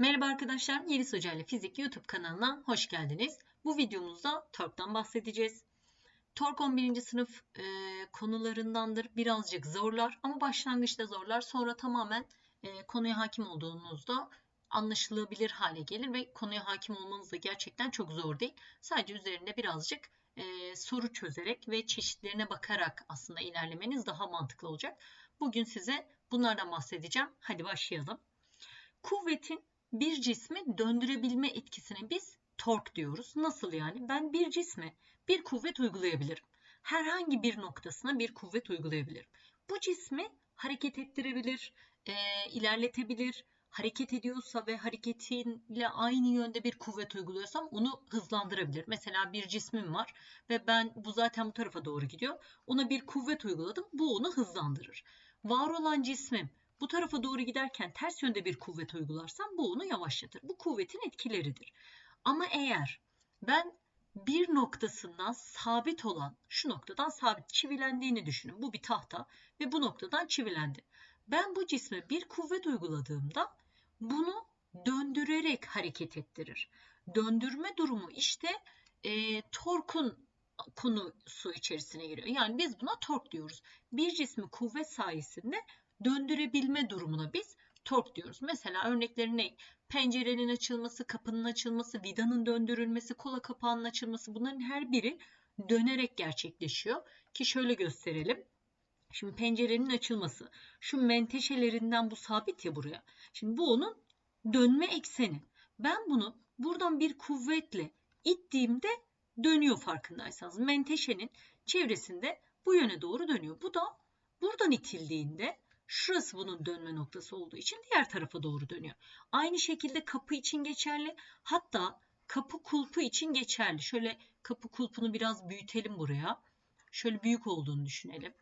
Merhaba arkadaşlar, Yeliz Hoca ile Fizik YouTube kanalına hoş geldiniz. Bu videomuzda torktan bahsedeceğiz. Tork 11. sınıf e, konularındandır. Birazcık zorlar ama başlangıçta zorlar. Sonra tamamen e, konuya hakim olduğunuzda anlaşılabilir hale gelir ve konuya hakim olmanız da gerçekten çok zor değil. Sadece üzerinde birazcık e, soru çözerek ve çeşitlerine bakarak aslında ilerlemeniz daha mantıklı olacak. Bugün size bunlardan bahsedeceğim. Hadi başlayalım. Kuvvetin bir cismi döndürebilme etkisine biz tork diyoruz. Nasıl yani? Ben bir cisme bir kuvvet uygulayabilirim. Herhangi bir noktasına bir kuvvet uygulayabilirim. Bu cismi hareket ettirebilir, e, ilerletebilir. Hareket ediyorsa ve hareketiyle aynı yönde bir kuvvet uyguluyorsam onu hızlandırabilir. Mesela bir cismim var ve ben bu zaten bu tarafa doğru gidiyor. Ona bir kuvvet uyguladım. Bu onu hızlandırır. Var olan cismim bu tarafa doğru giderken ters yönde bir kuvvet uygularsam bu onu yavaşlatır. Bu kuvvetin etkileridir. Ama eğer ben bir noktasından sabit olan şu noktadan sabit çivilendiğini düşünün. Bu bir tahta ve bu noktadan çivilendi. Ben bu cisme bir kuvvet uyguladığımda bunu döndürerek hareket ettirir. Döndürme durumu işte e, torkun konusu içerisine giriyor. Yani biz buna tork diyoruz. Bir cismi kuvvet sayesinde döndürebilme durumuna biz tork diyoruz. Mesela örnekleri ne? Pencerenin açılması, kapının açılması, vidanın döndürülmesi, kola kapağının açılması bunların her biri dönerek gerçekleşiyor. Ki şöyle gösterelim. Şimdi pencerenin açılması. Şu menteşelerinden bu sabit ya buraya. Şimdi bu onun dönme ekseni. Ben bunu buradan bir kuvvetle ittiğimde dönüyor farkındaysanız. Menteşenin çevresinde bu yöne doğru dönüyor. Bu da buradan itildiğinde Şurası bunun dönme noktası olduğu için diğer tarafa doğru dönüyor. Aynı şekilde kapı için geçerli. Hatta kapı kulpu için geçerli. Şöyle kapı kulpunu biraz büyütelim buraya. Şöyle büyük olduğunu düşünelim.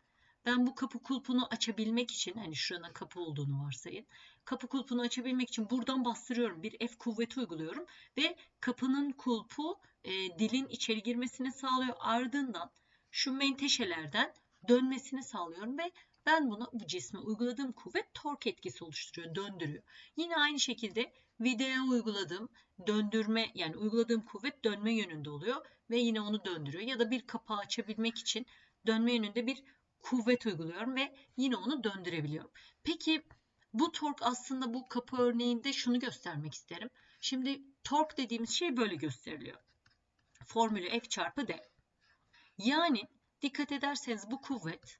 Ben bu kapı kulpunu açabilmek için hani şurana kapı olduğunu varsayın. Kapı kulpunu açabilmek için buradan bastırıyorum. Bir F kuvveti uyguluyorum ve kapının kulpu e, dilin içeri girmesini sağlıyor. Ardından şu menteşelerden dönmesini sağlıyorum ve ben buna bu cisme uyguladığım kuvvet tork etkisi oluşturuyor, döndürüyor. Yine aynı şekilde vidaya uyguladığım döndürme yani uyguladığım kuvvet dönme yönünde oluyor ve yine onu döndürüyor. Ya da bir kapağı açabilmek için dönme yönünde bir kuvvet uyguluyorum ve yine onu döndürebiliyorum. Peki bu tork aslında bu kapı örneğinde şunu göstermek isterim. Şimdi tork dediğimiz şey böyle gösteriliyor. Formülü F çarpı D. Yani dikkat ederseniz bu kuvvet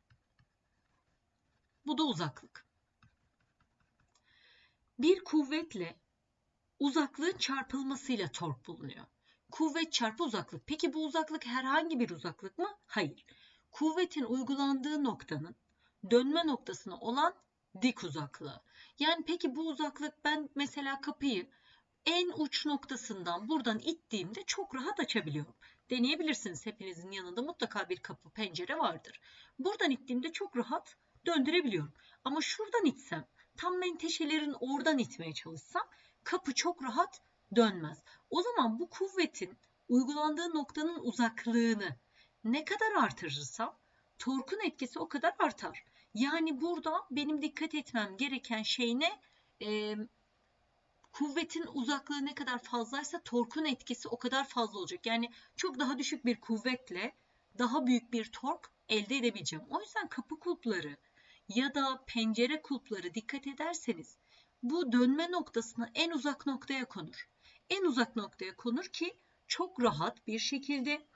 bu da uzaklık. Bir kuvvetle uzaklığın çarpılmasıyla tork bulunuyor. Kuvvet çarpı uzaklık. Peki bu uzaklık herhangi bir uzaklık mı? Hayır. Kuvvetin uygulandığı noktanın dönme noktasına olan dik uzaklığı. Yani peki bu uzaklık ben mesela kapıyı en uç noktasından buradan ittiğimde çok rahat açabiliyorum. Deneyebilirsiniz. Hepinizin yanında mutlaka bir kapı, pencere vardır. Buradan ittiğimde çok rahat döndürebiliyorum. Ama şuradan itsem, tam menteşelerin oradan itmeye çalışsam kapı çok rahat dönmez. O zaman bu kuvvetin uygulandığı noktanın uzaklığını ne kadar artırırsam torkun etkisi o kadar artar. Yani burada benim dikkat etmem gereken şey ne? Ee, kuvvetin uzaklığı ne kadar fazlaysa torkun etkisi o kadar fazla olacak. Yani çok daha düşük bir kuvvetle daha büyük bir tork elde edebileceğim. O yüzden kapı kulpları ya da pencere kulpları dikkat ederseniz bu dönme noktasına en uzak noktaya konur. En uzak noktaya konur ki çok rahat bir şekilde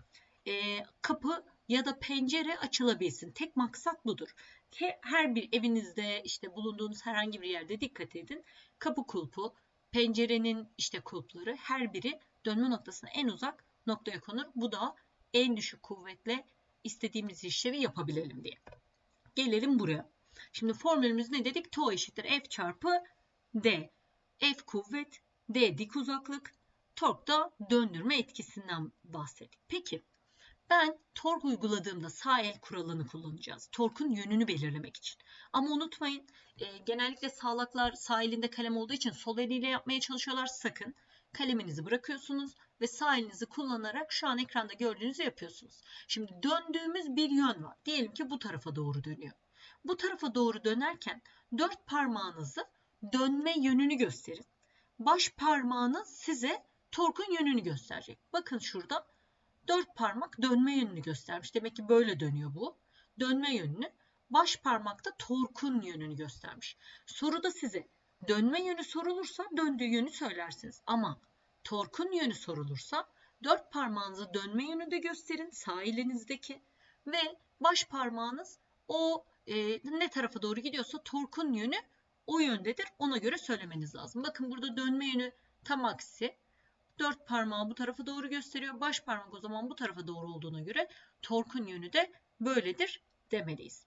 e, kapı ya da pencere açılabilsin. Tek maksat budur. Her bir evinizde işte bulunduğunuz herhangi bir yerde dikkat edin. Kapı kulpu, pencerenin işte kulpları her biri dönme noktasına en uzak noktaya konur. Bu da en düşük kuvvetle istediğimiz işlevi yapabilelim diye. Gelelim buraya. Şimdi formülümüz ne dedik? Tau eşittir F çarpı D. F kuvvet, D dik uzaklık, tork da döndürme etkisinden bahsettik. Peki ben tork uyguladığımda sağ el kuralını kullanacağız. Torkun yönünü belirlemek için. Ama unutmayın e, genellikle sağlaklar sağ elinde kalem olduğu için sol eliyle yapmaya çalışıyorlar. Sakın kaleminizi bırakıyorsunuz ve sağ elinizi kullanarak şu an ekranda gördüğünüzü yapıyorsunuz. Şimdi döndüğümüz bir yön var. Diyelim ki bu tarafa doğru dönüyor. Bu tarafa doğru dönerken dört parmağınızı dönme yönünü gösterin. baş parmağınız size torkun yönünü gösterecek. Bakın şurada dört parmak dönme yönünü göstermiş. Demek ki böyle dönüyor bu. Dönme yönünü. Baş parmakta torkun yönünü göstermiş. Soruda size dönme yönü sorulursa döndüğü yönü söylersiniz. Ama torkun yönü sorulursa dört parmağınızı dönme yönünde gösterin sağ elinizdeki ve baş parmağınız o e, ne tarafa doğru gidiyorsa torkun yönü o yöndedir. Ona göre söylemeniz lazım. Bakın burada dönme yönü tam aksi. Dört parmağı bu tarafa doğru gösteriyor. Baş parmak o zaman bu tarafa doğru olduğuna göre torkun yönü de böyledir demeliyiz.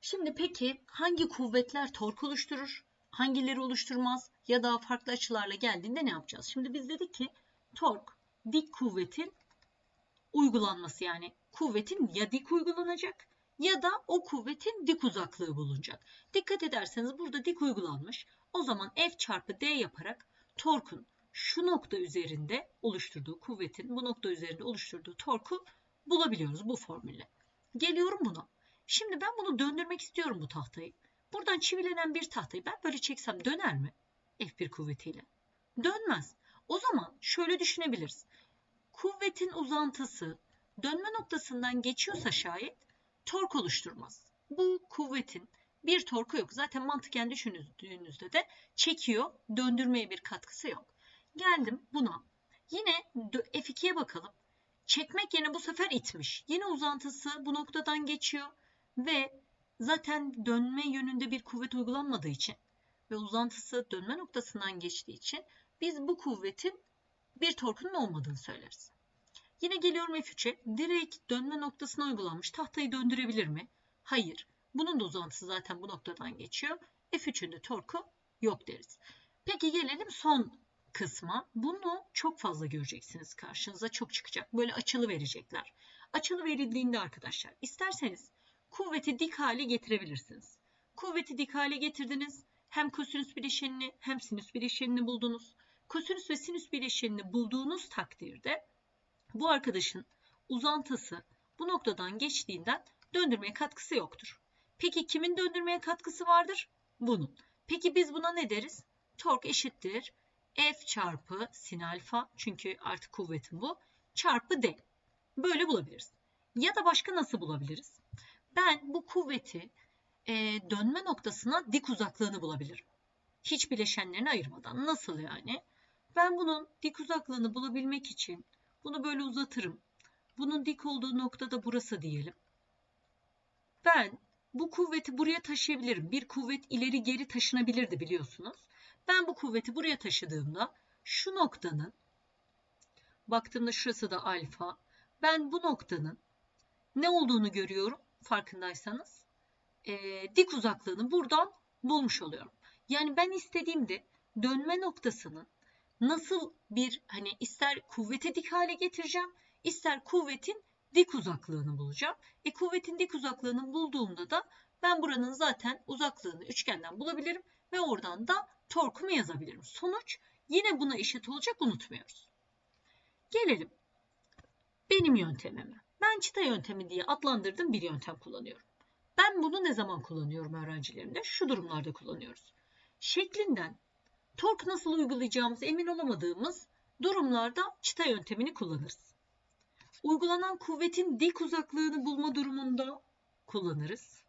Şimdi peki hangi kuvvetler tork oluşturur? Hangileri oluşturmaz? Ya daha farklı açılarla geldiğinde ne yapacağız? Şimdi biz dedik ki tork dik kuvvetin uygulanması yani kuvvetin ya dik uygulanacak ya da o kuvvetin dik uzaklığı bulunacak. Dikkat ederseniz burada dik uygulanmış. O zaman F çarpı D yaparak torkun şu nokta üzerinde oluşturduğu kuvvetin bu nokta üzerinde oluşturduğu torku bulabiliyoruz bu formülle. Geliyorum buna. Şimdi ben bunu döndürmek istiyorum bu tahtayı. Buradan çivilenen bir tahtayı ben böyle çeksem döner mi? F1 kuvvetiyle. Dönmez. O zaman şöyle düşünebiliriz. Kuvvetin uzantısı dönme noktasından geçiyorsa şayet tork oluşturmaz. Bu kuvvetin bir torku yok. Zaten mantıken düşündüğünüzde de çekiyor, döndürmeye bir katkısı yok. Geldim buna. Yine F2'ye bakalım. Çekmek yerine bu sefer itmiş. Yine uzantısı bu noktadan geçiyor ve zaten dönme yönünde bir kuvvet uygulanmadığı için ve uzantısı dönme noktasından geçtiği için biz bu kuvvetin bir torkunun olmadığını söyleriz. Yine geliyorum F3'e. Direkt dönme noktasına uygulanmış. Tahtayı döndürebilir mi? Hayır. Bunun da uzantısı zaten bu noktadan geçiyor. F3'ün de torku yok deriz. Peki gelelim son kısma. Bunu çok fazla göreceksiniz karşınıza. Çok çıkacak. Böyle açılı verecekler. Açılı verildiğinde arkadaşlar isterseniz kuvveti dik hale getirebilirsiniz. Kuvveti dik hale getirdiniz. Hem kosinüs bileşenini hem sinüs bileşenini buldunuz. Kosinüs ve sinüs bileşenini bulduğunuz takdirde bu arkadaşın uzantısı bu noktadan geçtiğinden döndürmeye katkısı yoktur. Peki kimin döndürmeye katkısı vardır? Bunun. Peki biz buna ne deriz? Tork eşittir F çarpı sin alfa çünkü artık kuvvetim bu çarpı D. Böyle bulabiliriz. Ya da başka nasıl bulabiliriz? Ben bu kuvveti e, dönme noktasına dik uzaklığını bulabilirim. Hiç bileşenlerini ayırmadan. Nasıl yani? Ben bunun dik uzaklığını bulabilmek için bunu böyle uzatırım. Bunun dik olduğu nokta da burası diyelim. Ben bu kuvveti buraya taşıyabilirim. Bir kuvvet ileri geri taşınabilirdi biliyorsunuz. Ben bu kuvveti buraya taşıdığımda şu noktanın baktığımda şurası da alfa. Ben bu noktanın ne olduğunu görüyorum farkındaysanız. E, dik uzaklığını buradan bulmuş oluyorum. Yani ben istediğimde dönme noktasının nasıl bir hani ister kuvveti dik hale getireceğim, ister kuvvetin dik uzaklığını bulacağım. E kuvvetin dik uzaklığını bulduğumda da ben buranın zaten uzaklığını üçgenden bulabilirim ve oradan da torkumu yazabilirim. Sonuç yine buna eşit olacak unutmuyoruz. Gelelim benim yöntemime. Ben çıta yöntemi diye adlandırdığım bir yöntem kullanıyorum. Ben bunu ne zaman kullanıyorum öğrencilerimde? Şu durumlarda kullanıyoruz. Şeklinden tork nasıl uygulayacağımız emin olamadığımız durumlarda çıta yöntemini kullanırız. Uygulanan kuvvetin dik uzaklığını bulma durumunda kullanırız.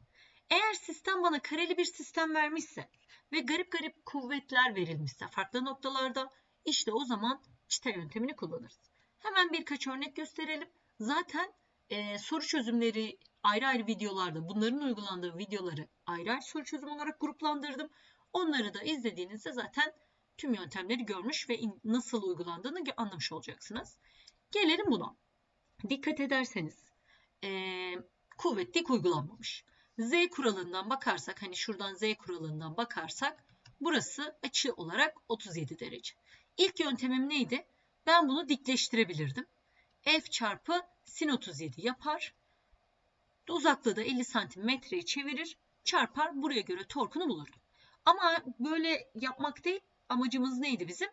Eğer sistem bana kareli bir sistem vermişse ve garip garip kuvvetler verilmişse farklı noktalarda işte o zaman çıta yöntemini kullanırız. Hemen birkaç örnek gösterelim. Zaten e, soru çözümleri ayrı ayrı videolarda bunların uygulandığı videoları ayrı ayrı soru çözüm olarak gruplandırdım. Onları da izlediğinizde zaten tüm yöntemleri görmüş ve nasıl uygulandığını anlamış olacaksınız. Gelelim buna. Dikkat ederseniz e, kuvvet uygulanmamış. Z kuralından bakarsak hani şuradan Z kuralından bakarsak burası açı olarak 37 derece. İlk yöntemim neydi? Ben bunu dikleştirebilirdim. F çarpı sin 37 yapar. Uzaklığı da 50 santimetreyi çevirir. Çarpar buraya göre torkunu bulurdum. Ama böyle yapmak değil amacımız neydi bizim?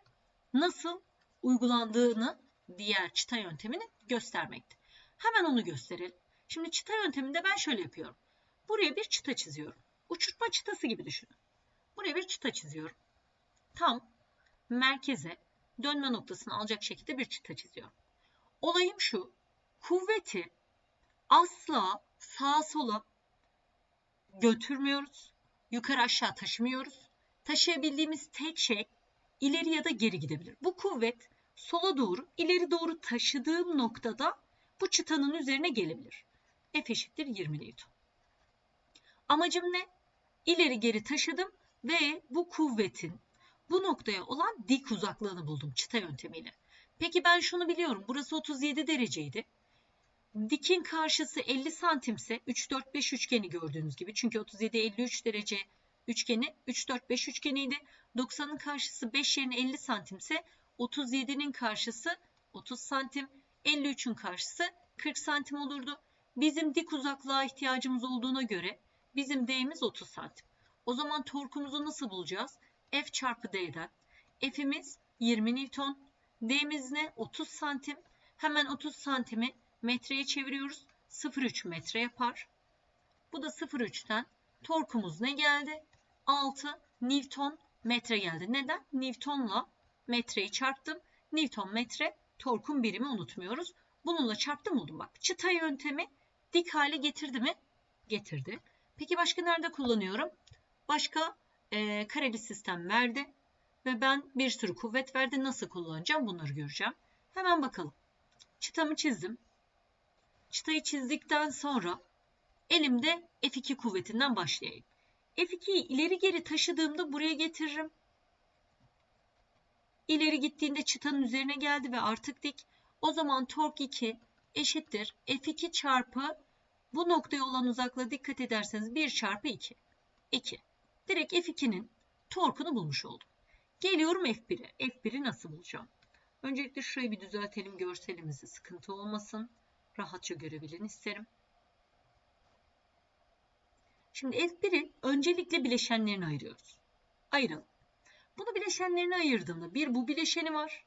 Nasıl uygulandığını diğer çıta yöntemini göstermekti. Hemen onu gösterelim. Şimdi çıta yönteminde ben şöyle yapıyorum. Buraya bir çıta çiziyorum. Uçurtma çıtası gibi düşünün. Buraya bir çıta çiziyorum. Tam merkeze dönme noktasını alacak şekilde bir çıta çiziyorum. Olayım şu. Kuvveti asla sağa sola götürmüyoruz. Yukarı aşağı taşımıyoruz. Taşıyabildiğimiz tek şey ileri ya da geri gidebilir. Bu kuvvet sola doğru, ileri doğru taşıdığım noktada bu çıtanın üzerine gelebilir. F eşittir 20 Newton. Amacım ne? İleri geri taşıdım ve bu kuvvetin bu noktaya olan dik uzaklığını buldum çıta yöntemiyle. Peki ben şunu biliyorum. Burası 37 dereceydi. Dikin karşısı 50 santimse 3 4 5 üçgeni gördüğünüz gibi. Çünkü 37 53 derece üçgeni 3 4 5 üçgeniydi. 90'ın karşısı 5 yerine 50 santimse 37'nin karşısı 30 santim, 53'ün karşısı 40 santim olurdu. Bizim dik uzaklığa ihtiyacımız olduğuna göre bizim D'miz 30 santim. O zaman torkumuzu nasıl bulacağız? F çarpı D'den. F'imiz 20 Newton. D'miz ne? 30 santim. Hemen 30 santimi metreye çeviriyoruz. 0,3 metre yapar. Bu da 0,3'ten torkumuz ne geldi? 6 Newton metre geldi. Neden? Newton'la metreyi çarptım. Newton metre torkun birimi unutmuyoruz. Bununla çarptım buldum bak. Çıta yöntemi dik hale getirdi mi? Getirdi. Peki başka nerede kullanıyorum? Başka e, kareli sistem verdi ve ben bir sürü kuvvet verdi. Nasıl kullanacağım bunları göreceğim. Hemen bakalım. Çıtamı çizdim. Çıtayı çizdikten sonra elimde F2 kuvvetinden başlayayım. F2'yi ileri geri taşıdığımda buraya getiririm. İleri gittiğinde çıtanın üzerine geldi ve artık dik. O zaman tork 2 eşittir F2 çarpı bu noktaya olan uzaklığa dikkat ederseniz 1 çarpı 2. 2. Direkt F2'nin torkunu bulmuş oldum. Geliyorum F1'e. F1'i nasıl bulacağım? Öncelikle şurayı bir düzeltelim görselimizi sıkıntı olmasın. Rahatça görebilin isterim. Şimdi F1'i öncelikle bileşenlerini ayırıyoruz. Ayıralım. Bunu bileşenlerine ayırdığımda bir bu bileşeni var,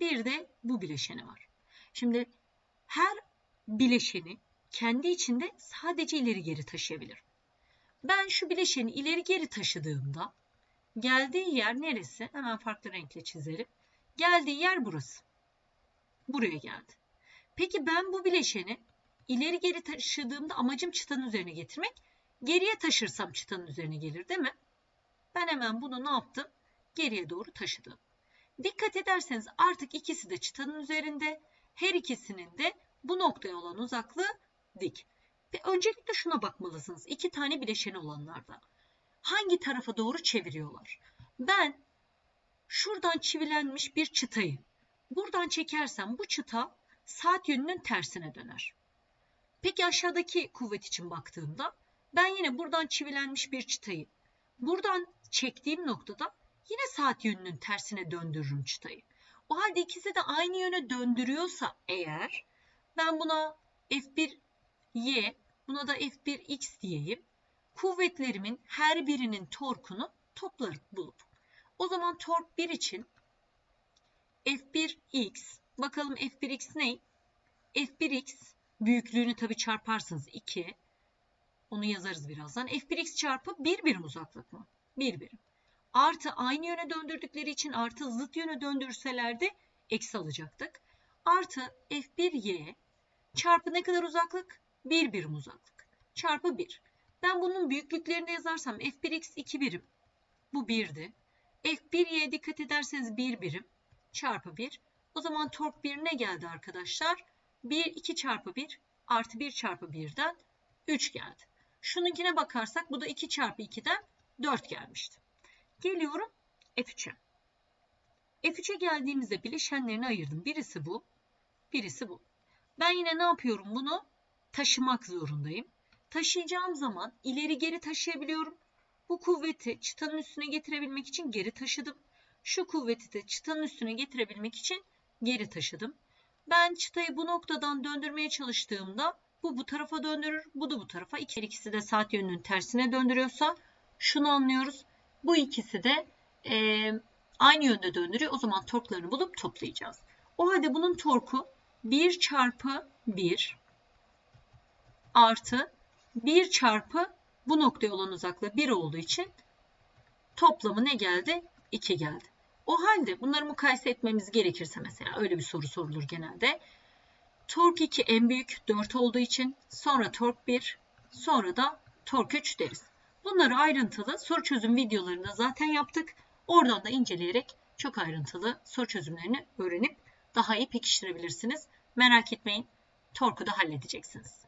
bir de bu bileşeni var. Şimdi her bileşeni kendi içinde sadece ileri geri taşıyabilir. Ben şu bileşeni ileri geri taşıdığımda geldiği yer neresi? Hemen farklı renkle çizelim. Geldiği yer burası. Buraya geldi. Peki ben bu bileşeni ileri geri taşıdığımda amacım çıtanın üzerine getirmek. Geriye taşırsam çıtanın üzerine gelir değil mi? Ben hemen bunu ne yaptım? Geriye doğru taşıdım. Dikkat ederseniz artık ikisi de çıtanın üzerinde. Her ikisinin de bu noktaya olan uzaklığı dik. Ve öncelikle şuna bakmalısınız. İki tane bileşeni olanlarda. Hangi tarafa doğru çeviriyorlar? Ben şuradan çivilenmiş bir çıtayı buradan çekersem bu çıta saat yönünün tersine döner. Peki aşağıdaki kuvvet için baktığımda ben yine buradan çivilenmiş bir çıtayı buradan çektiğim noktada yine saat yönünün tersine döndürürüm çıtayı. O halde ikisi de aynı yöne döndürüyorsa eğer ben buna F1 Y buna da F1 X diyeyim. Kuvvetlerimin her birinin torkunu toplarım bulup. O zaman tork 1 için F1 X bakalım F1 X ne? F1 X büyüklüğünü tabi çarparsınız 2. Onu yazarız birazdan. F1 X çarpı 1 birim uzaklık mı? 1 birim. Artı aynı yöne döndürdükleri için artı zıt yöne döndürselerdi eksi alacaktık. Artı F1Y çarpı ne kadar uzaklık? 1 birim uzaklık. Çarpı 1. Ben bunun büyüklüklerini yazarsam F1X 2 birim. Bu 1'di. F1Y dikkat ederseniz 1 birim. Çarpı 1. O zaman tork 1 ne geldi arkadaşlar? 1, 2 çarpı 1 artı 1 çarpı 1'den 3 geldi. Şununkine bakarsak bu da 2 çarpı 2'den 4 gelmişti. Geliyorum F3'e. F3'e geldiğimizde bileşenlerini ayırdım. Birisi bu, birisi bu. Ben yine ne yapıyorum bunu? Taşımak zorundayım. Taşıyacağım zaman ileri geri taşıyabiliyorum. Bu kuvveti çıtanın üstüne getirebilmek için geri taşıdım. Şu kuvveti de çıtanın üstüne getirebilmek için geri taşıdım. Ben çıtayı bu noktadan döndürmeye çalıştığımda bu bu tarafa döndürür, bu da bu tarafa. İki, ikisi de saat yönünün tersine döndürüyorsa şunu anlıyoruz. Bu ikisi de e, aynı yönde döndürüyor. O zaman torklarını bulup toplayacağız. O halde bunun torku 1 çarpı 1 artı 1 çarpı bu noktaya olan uzaklığı 1 olduğu için toplamı ne geldi? 2 geldi. O halde bunları mukayese etmemiz gerekirse mesela öyle bir soru sorulur genelde. Tork 2 en büyük 4 olduğu için sonra tork 1 sonra da tork 3 deriz. Bunları ayrıntılı soru çözüm videolarında zaten yaptık. Oradan da inceleyerek çok ayrıntılı soru çözümlerini öğrenip daha iyi pekiştirebilirsiniz. Merak etmeyin torku da halledeceksiniz.